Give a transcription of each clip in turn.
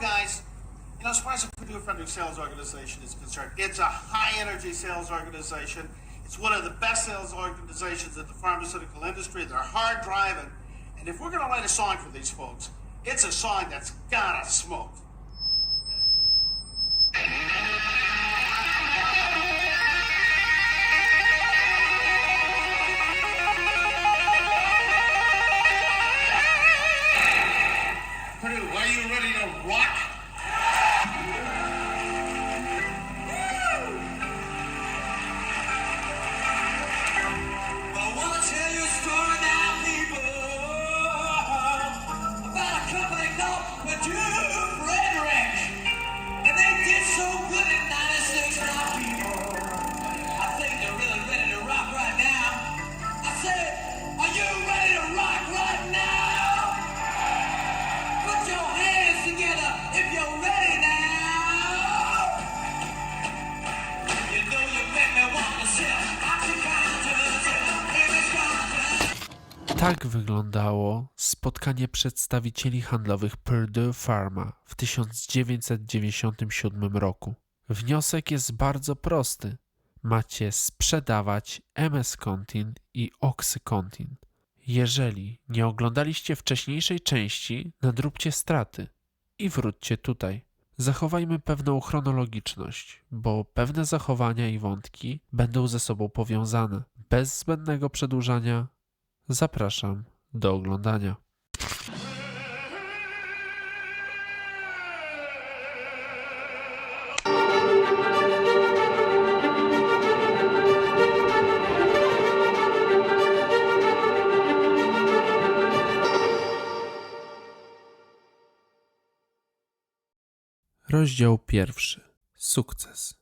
guys, you know, as far as the Purdue Frederick Sales Organization is concerned, it's a high energy sales organization. It's one of the best sales organizations in the pharmaceutical industry. They're hard driving. And if we're going to write a song for these folks, it's a song that's gotta smoke. Wyglądało spotkanie przedstawicieli handlowych Purdue Pharma w 1997 roku. Wniosek jest bardzo prosty. Macie sprzedawać MS-Contin i Oxycontin. Jeżeli nie oglądaliście wcześniejszej części, nadróbcie straty i wróćcie tutaj. Zachowajmy pewną chronologiczność, bo pewne zachowania i wątki będą ze sobą powiązane. Bez zbędnego przedłużania Zapraszam do oglądania. Rozdział pierwszy. Sukces.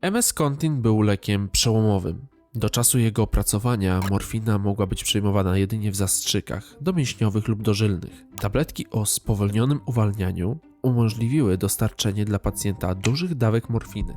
MS Contin był lekiem przełomowym. Do czasu jego opracowania morfina mogła być przyjmowana jedynie w zastrzykach domięśniowych lub dożylnych. Tabletki o spowolnionym uwalnianiu umożliwiły dostarczenie dla pacjenta dużych dawek morfiny,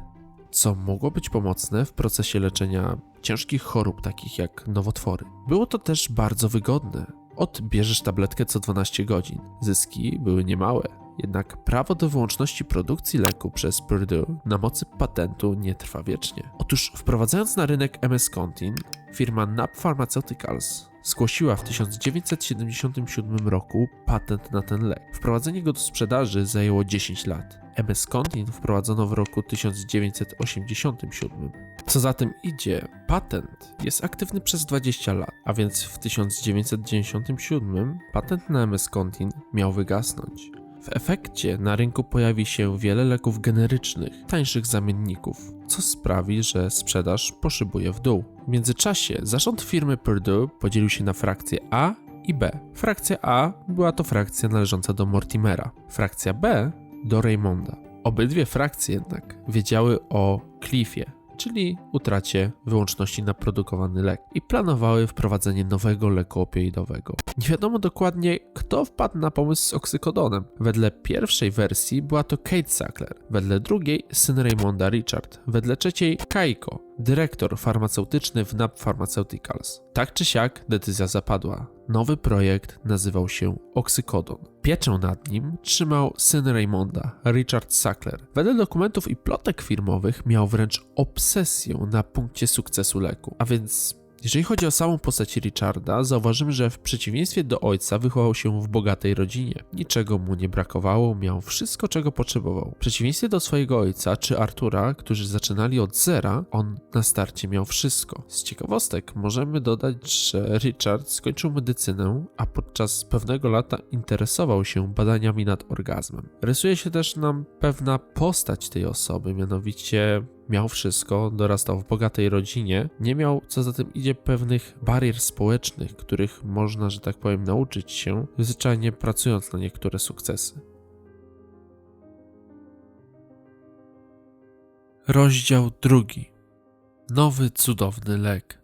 co mogło być pomocne w procesie leczenia ciężkich chorób takich jak nowotwory. Było to też bardzo wygodne. Odbierzesz tabletkę co 12 godzin. Zyski były niemałe. Jednak prawo do wyłączności produkcji leku przez Purdue na mocy patentu nie trwa wiecznie. Otóż wprowadzając na rynek MS-Contin, firma NAP Pharmaceuticals zgłosiła w 1977 roku patent na ten lek. Wprowadzenie go do sprzedaży zajęło 10 lat. MS-Contin wprowadzono w roku 1987. Co za tym idzie, patent jest aktywny przez 20 lat, a więc w 1997 patent na MS-Contin miał wygasnąć. W efekcie na rynku pojawi się wiele leków generycznych, tańszych zamienników, co sprawi, że sprzedaż poszybuje w dół. W międzyczasie zarząd firmy Purdue podzielił się na frakcje A i B. Frakcja A była to frakcja należąca do Mortimera, frakcja B do Raymonda. Obydwie frakcje jednak wiedziały o Cliffie, czyli utracie wyłączności na produkowany lek i planowały wprowadzenie nowego leku opioidowego. Nie wiadomo dokładnie, kto wpadł na pomysł z oksykodonem. Wedle pierwszej wersji była to Kate Sackler, wedle drugiej syn Raymonda Richard, wedle trzeciej Kaiko, dyrektor farmaceutyczny w NAP Pharmaceuticals. Tak czy siak decyzja zapadła. Nowy projekt nazywał się Oksykodon. Pieczę nad nim trzymał syn Raymonda, Richard Sackler. Wedle dokumentów i plotek firmowych miał wręcz obsesję na punkcie sukcesu leku. A więc jeżeli chodzi o samą postać Richarda, zauważymy, że w przeciwieństwie do ojca wychował się w bogatej rodzinie. Niczego mu nie brakowało, miał wszystko, czego potrzebował. W przeciwieństwie do swojego ojca czy Artura, którzy zaczynali od zera, on na starcie miał wszystko. Z ciekawostek możemy dodać, że Richard skończył medycynę, a podczas pewnego lata interesował się badaniami nad orgazmem. Rysuje się też nam pewna postać tej osoby, mianowicie miał wszystko, dorastał w bogatej rodzinie, nie miał, co za tym idzie, pewnych barier społecznych, których można, że tak powiem, nauczyć się, zwyczajnie pracując na niektóre sukcesy. Rozdział drugi. Nowy cudowny lek.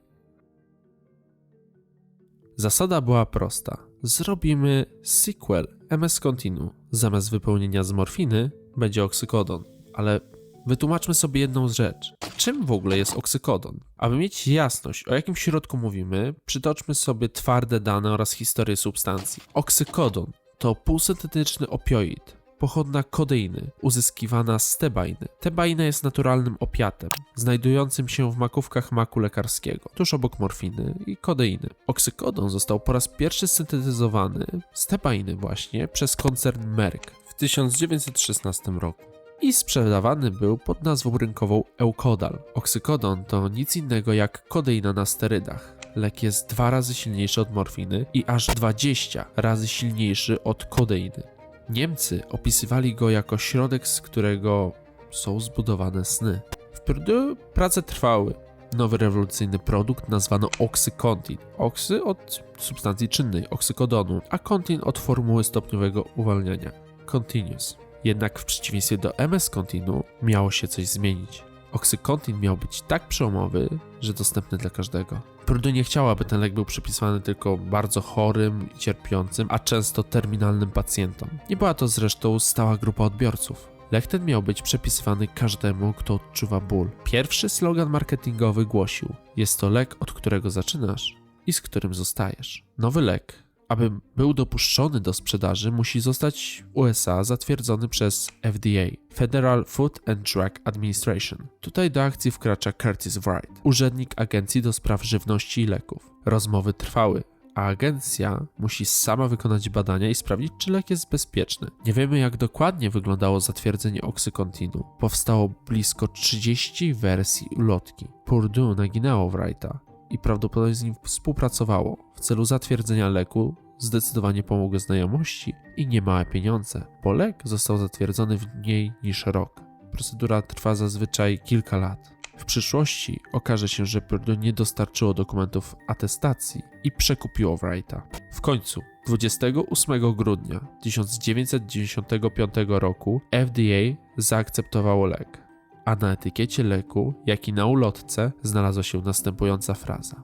Zasada była prosta. Zrobimy sequel MS Continu. Zamiast wypełnienia z morfiny będzie oksykodon. Ale wytłumaczmy sobie jedną rzecz. Czym w ogóle jest oksykodon? Aby mieć jasność, o jakim środku mówimy, przytoczmy sobie twarde dane oraz historię substancji. Oksykodon to półsyntetyczny opioid, pochodna kodeiny, uzyskiwana z tebainy. Tebaina jest naturalnym opiatem, znajdującym się w makówkach maku lekarskiego, tuż obok morfiny i kodeiny. Oksykodon został po raz pierwszy syntetyzowany z tebainy właśnie przez koncern Merck w 1916 roku i sprzedawany był pod nazwą rynkową Eukodal. Oksykodon to nic innego jak kodeina na sterydach. Lek jest dwa razy silniejszy od morfiny i aż 20 razy silniejszy od kodeiny. Niemcy opisywali go jako środek, z którego są zbudowane sny. W Purdue prace trwały. Nowy rewolucyjny produkt nazwano Oxycontin. Oksy od substancji czynnej, oksykodonu, a contin od formuły stopniowego uwalniania. Continuous. Jednak w przeciwieństwie do MS Continu miało się coś zmienić. Oxycontin miał być tak przełomowy, że dostępny dla każdego. Purdue nie chciała, aby ten lek był przypisywany tylko bardzo chorym i cierpiącym, a często terminalnym pacjentom. Nie była to zresztą stała grupa odbiorców. Lek ten miał być przepisywany każdemu, kto odczuwa ból. Pierwszy slogan marketingowy głosił: Jest to lek, od którego zaczynasz i z którym zostajesz. Nowy lek, aby był dopuszczony do sprzedaży, musi zostać USA zatwierdzony przez FDA Federal Food and Drug Administration. Tutaj do akcji wkracza Curtis Wright, urzędnik Agencji do Spraw Żywności i Leków. Rozmowy trwały, a agencja musi sama wykonać badania i sprawdzić, czy lek jest bezpieczny. Nie wiemy, jak dokładnie wyglądało zatwierdzenie oksykontinu. Powstało blisko 30 wersji ulotki. Purdue naginęło Wrighta i prawdopodobnie z nim współpracowało w celu zatwierdzenia leku. Zdecydowanie pomogły znajomości i niemałe pieniądze, bo lek został zatwierdzony w mniej niż rok. Procedura trwa zazwyczaj kilka lat. W przyszłości okaże się, że Purdue nie dostarczyło dokumentów atestacji i przekupiło Wrighta. W końcu, 28 grudnia 1995 roku FDA zaakceptowało lek, a na etykiecie leku, jak i na ulotce, znalazła się następująca fraza.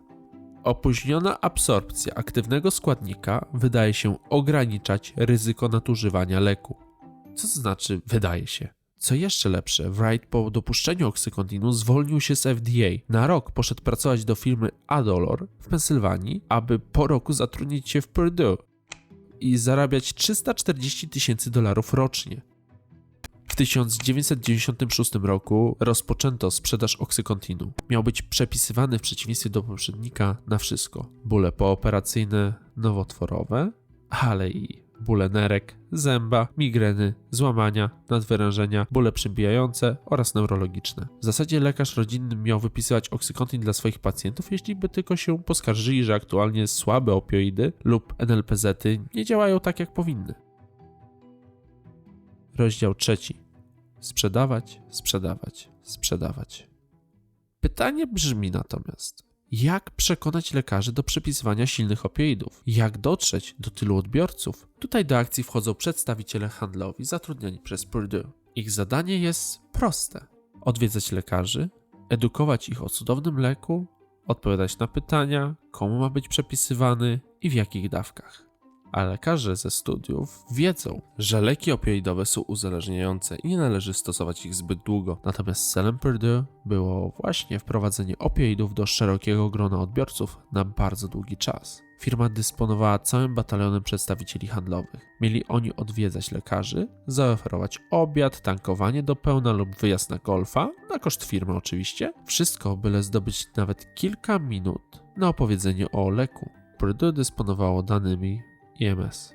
Opóźniona absorpcja aktywnego składnika wydaje się ograniczać ryzyko nadużywania leku. Co to znaczy wydaje się? Co jeszcze lepsze, Wright po dopuszczeniu oksykontinu zwolnił się z FDA. Na rok poszedł pracować do firmy Adolor w Pensylwanii, aby po roku zatrudnić się w Purdue i zarabiać 340 tysięcy dolarów rocznie. W 1996 roku rozpoczęto sprzedaż oksykontinu. Miał być przepisywany w przeciwieństwie do poprzednika na wszystko. Bóle pooperacyjne, nowotworowe, ale i bóle nerek, zęba, migreny, złamania, nadwyrężenia, bóle przybijające oraz neurologiczne. W zasadzie lekarz rodzinny miał wypisywać oksykontin dla swoich pacjentów, jeśli by tylko się poskarżyli, że aktualnie słabe opioidy lub NLPZ-y nie działają tak jak powinny. Rozdział trzeci. Sprzedawać, sprzedawać, sprzedawać. Pytanie brzmi natomiast: jak przekonać lekarzy do przepisywania silnych opioidów? Jak dotrzeć do tylu odbiorców? Tutaj do akcji wchodzą przedstawiciele handlowi zatrudniani przez Purdue. Ich zadanie jest proste: odwiedzać lekarzy, edukować ich o cudownym leku, odpowiadać na pytania, komu ma być przepisywany i w jakich dawkach a lekarze ze studiów wiedzą, że leki opioidowe są uzależniające i nie należy stosować ich zbyt długo. Natomiast celem Purdue było właśnie wprowadzenie opioidów do szerokiego grona odbiorców na bardzo długi czas. Firma dysponowała całym batalionem przedstawicieli handlowych. Mieli oni odwiedzać lekarzy, zaoferować obiad, tankowanie do pełna lub wyjazd na golfa, na koszt firmy oczywiście. Wszystko, byle zdobyć nawet kilka minut na opowiedzenie o leku. Purdue dysponowało danymi IMS.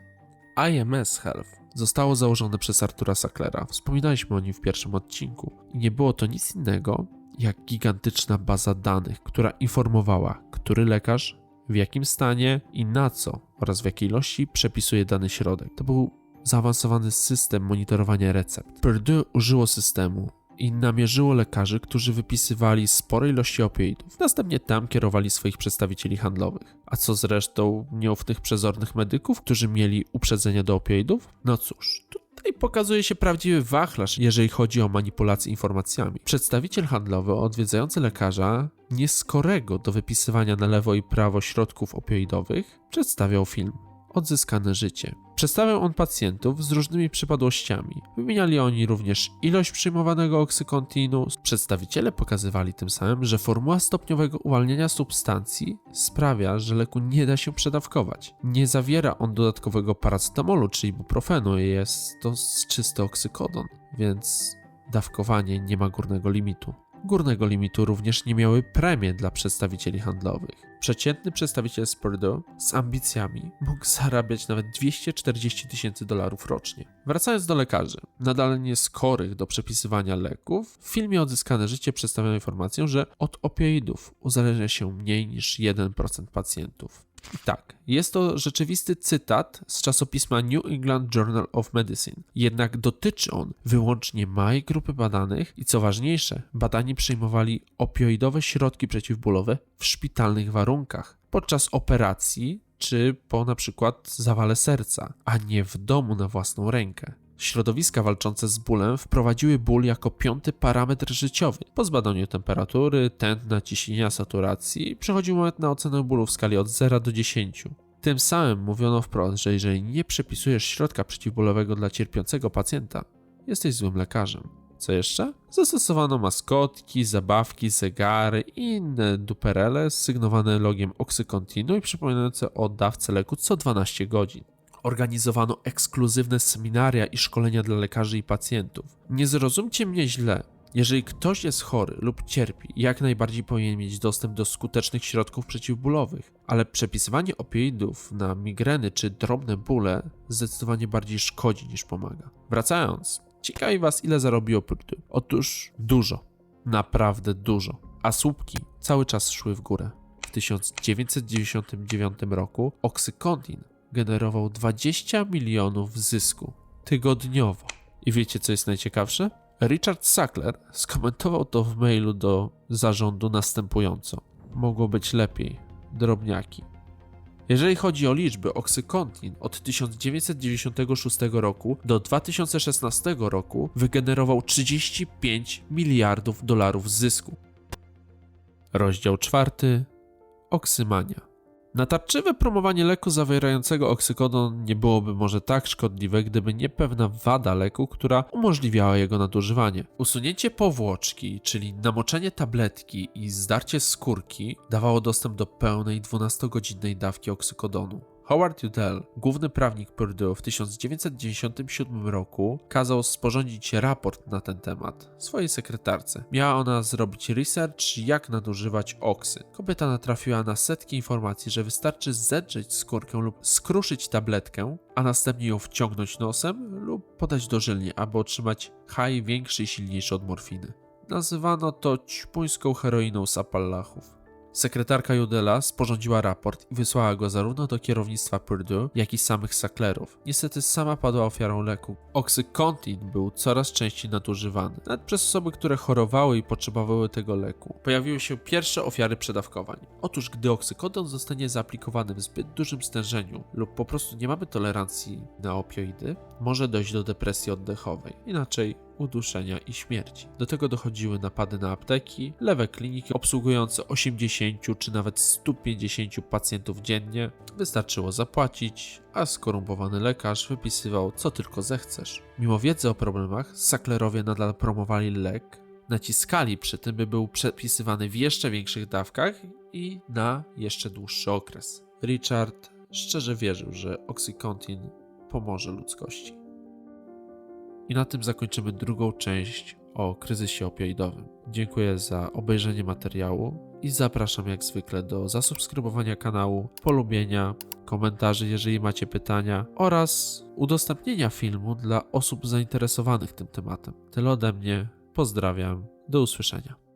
IMS Health zostało założone przez Artura Sacklera. Wspominaliśmy o nim w pierwszym odcinku. I nie było to nic innego jak gigantyczna baza danych, która informowała, który lekarz, w jakim stanie i na co oraz w jakiej ilości przepisuje dany środek. To był zaawansowany system monitorowania recept. Purdue użyło systemu i namierzyło lekarzy, którzy wypisywali spore ilości opioidów. Następnie tam kierowali swoich przedstawicieli handlowych. A co z resztą nieufnych, przezornych medyków, którzy mieli uprzedzenia do opioidów? No cóż, tutaj pokazuje się prawdziwy wachlarz, jeżeli chodzi o manipulację informacjami. Przedstawiciel handlowy odwiedzający lekarza, nieskorego do wypisywania na lewo i prawo środków opioidowych, przedstawiał film. Odzyskane życie. Przedstawiał on pacjentów z różnymi przypadłościami. Wymieniali oni również ilość przyjmowanego oksykontinu. Przedstawiciele pokazywali tym samym, że formuła stopniowego uwalniania substancji sprawia, że leku nie da się przedawkować. Nie zawiera on dodatkowego paracetamolu czy ibuprofenu, jest to czysty oksykodon, więc dawkowanie nie ma górnego limitu. Górnego limitu również nie miały premie dla przedstawicieli handlowych. Przeciętny przedstawiciel z Purdue z ambicjami mógł zarabiać nawet 240 tysięcy dolarów rocznie. Wracając do lekarzy, nadal nie skorych do przepisywania leków, w filmie Odzyskane Życie przedstawiono informację, że od opioidów uzależnia się mniej niż 1% pacjentów. Tak, jest to rzeczywisty cytat z czasopisma New England Journal of Medicine. Jednak dotyczy on wyłącznie małej grupy badanych i co ważniejsze, badani przyjmowali opioidowe środki przeciwbólowe w szpitalnych warunkach, podczas operacji czy po na przykład zawale serca, a nie w domu na własną rękę. Środowiska walczące z bólem wprowadziły ból jako piąty parametr życiowy. Po zbadaniu temperatury, tętna, ciśnienia, saturacji przychodził moment na ocenę bólu w skali od 0 do 10. Tym samym mówiono wprost, że jeżeli nie przepisujesz środka przeciwbólowego dla cierpiącego pacjenta, jesteś złym lekarzem. Co jeszcze? Zastosowano maskotki, zabawki, zegary i inne duperele sygnowane logiem oksykontinu i przypominające o dawce leku co 12 godzin. Organizowano ekskluzywne seminaria i szkolenia dla lekarzy i pacjentów. Nie zrozumcie mnie źle. Jeżeli ktoś jest chory lub cierpi, jak najbardziej powinien mieć dostęp do skutecznych środków przeciwbólowych, ale przepisywanie opioidów na migreny czy drobne bóle zdecydowanie bardziej szkodzi niż pomaga. Wracając, ciekawi Was, ile zarobiło Purdue? Otóż dużo, naprawdę dużo, a słupki cały czas szły w górę. W 1999 roku Oxycontin generował 20 milionów zysku tygodniowo. I wiecie, co jest najciekawsze? Richard Sackler skomentował to w mailu do zarządu następująco: Mogło być lepiej, drobniaki. Jeżeli chodzi o liczby, Oxycontin od 1996 roku do 2016 roku wygenerował 35 miliardów dolarów zysku. Rozdział czwarty: Oksymania. Natarczywe promowanie leku zawierającego oksykodon nie byłoby może tak szkodliwe, gdyby nie pewna wada leku, która umożliwiała jego nadużywanie. Usunięcie powłoczki, czyli namoczenie tabletki i zdarcie skórki dawało dostęp do pełnej 12-godzinnej dawki oksykodonu. Howard Udell, główny prawnik Purdue w 1997 roku, kazał sporządzić raport na ten temat swojej sekretarce. Miała ona zrobić research, jak nadużywać oksy. Kobieta natrafiła na setki informacji, że wystarczy zedrzeć skórkę lub skruszyć tabletkę, a następnie ją wciągnąć nosem lub podać dożylnie, aby otrzymać high większy i silniejszy od morfiny. Nazywano to ćpuńską heroiną z. Sekretarka Judela sporządziła raport i wysłała go zarówno do kierownictwa Purdue, jak i samych Sacklerów. Niestety sama padła ofiarą leku. Oxycontin był coraz częściej nadużywany, nawet przez osoby, które chorowały i potrzebowały tego leku. Pojawiły się pierwsze ofiary przedawkowań. Otóż gdy oksykodon zostanie zaaplikowany w zbyt dużym stężeniu lub po prostu nie mamy tolerancji na opioidy, może dojść do depresji oddechowej, inaczej uduszenia i śmierci. Do tego dochodziły napady na apteki, lewe kliniki obsługujące 80 czy nawet 150 pacjentów dziennie. Wystarczyło zapłacić, a skorumpowany lekarz wypisywał co tylko zechcesz. Mimo wiedzy o problemach, Sacklerowie nadal promowali lek, naciskali przy tym, by był przepisywany w jeszcze większych dawkach i na jeszcze dłuższy okres. Richard szczerze wierzył, że Oxycontin pomoże ludzkości. I na tym zakończymy drugą część o kryzysie opioidowym. Dziękuję za obejrzenie materiału i zapraszam jak zwykle do zasubskrybowania kanału, polubienia, komentarzy, jeżeli macie pytania oraz udostępnienia filmu dla osób zainteresowanych tym tematem. Tyle ode mnie. Pozdrawiam. Do usłyszenia.